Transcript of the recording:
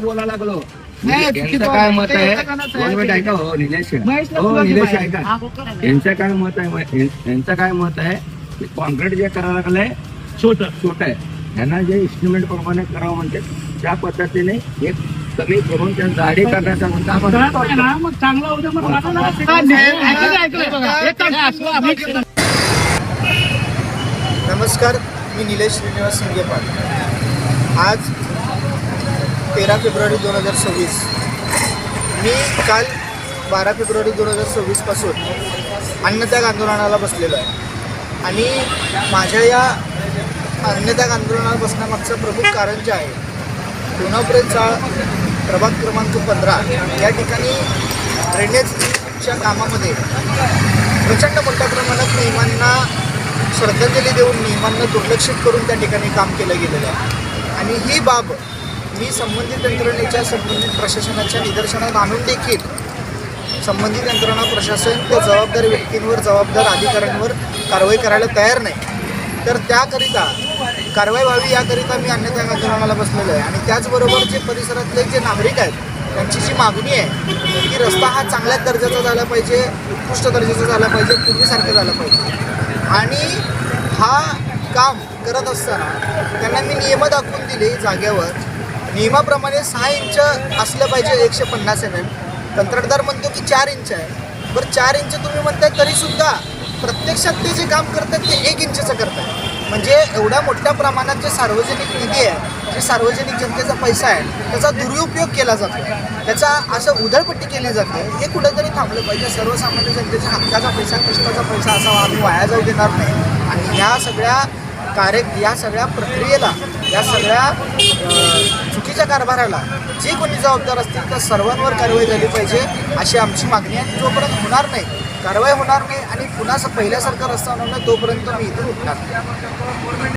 बोलायला लागलो काय मत आहे ऐका हो निलेश हो निलेश ऐका यांचं काय मत आहे यांचं काय मत आहे कॉन्क्रीट जे करायला लागलंय छोट छोट आहे यांना जे इन्स्ट्रुमेंट प्रमाणे करावं म्हणते त्या पद्धतीने एक कमी करून त्या जाडी करण्याचा नमस्कार मी निलेश श्रीनिवास सिंगेपाल आज तेरा फेब्रुवारी दोन हजार सव्वीस. मी काल बारा फेब्रुवारी दोन हजार सव्वीसपासून अन्नत्याग आंदोलनाला बसलेलो आहे. आणि माझ्या या अन्नत्याग आंदोलनाला बसण्यामागचं प्रमुख कारण जे आहे पुण्यापर्यंत प्रभाग क्रमांक पंधरा. या ठिकाणी ड्रेनेजच्या कामामध्ये प्रचंड मोठ्या प्रमाणात नियमांना श्रद्धांजली देऊन नियमांना दुर्लक्षित करून त्या ठिकाणी काम केलं गेलेलं आहे. आणि ही बाब मी संबंधित यंत्रणेच्या संबंधित प्रशासनाच्या निदर्शनात आणून देखील संबंधित यंत्रणा प्रशासन त्या जबाबदार व्यक्तींवर जबाबदार अधिकाऱ्यांवर कारवाई करायला तयार नाही. तर त्याकरिता कारवाई व्हावी याकरिता मी अन्यथा आंदोलनाला बसलेलो आहे. आणि त्याचबरोबर जे परिसरातले जे नागरिक आहेत त्यांची जी मागणी आहे की रस्ता हा चांगल्या दर्जाचा झाला पाहिजे उत्कृष्ट दर्जाचा झाला पाहिजे पूर्वीसारखं झालं पाहिजे. आणि हा काम करत असताना त्यांना मी नियम दाखवून दिले जागेवर. नियमाप्रमाणे सहा इंच असलं पाहिजे एकशे पन्नास एम एम. कंत्राटदार म्हणतो की चार इंच आहे. बरं चार इंच तुम्ही म्हणताय तरीसुद्धा प्रत्यक्षात ते जे काम करतात ते एक इंचचं करतात. म्हणजे एवढ्या मोठ्या प्रमाणात जे सार्वजनिक निधी आहे जे सार्वजनिक जनतेचा पैसा आहे त्याचा दुरुपयोग केला जातो. त्याचा असं उधळपट्टी केली जाते. हे कुठंतरी थांबलं पाहिजे. सर्वसामान्य जनतेच्या हक्काचा पैसा कष्टाचा पैसा असा आम्ही वाया जाऊ देणार नाही. आणि ह्या सगळ्या कार्य या सगळ्या प्रक्रियेला या सगळ्या चुकीच्या कारभाराला जे कोणी जबाबदार असतील त्या सर्वांवर कारवाई झाली पाहिजे अशी आमची मागणी आहे. जोपर्यंत होणार नाही कारवाई होणार नाही आणि पुन्हा पहिल्यासारखा रस्ता होणार नाही तोपर्यंत मी इथून उठणार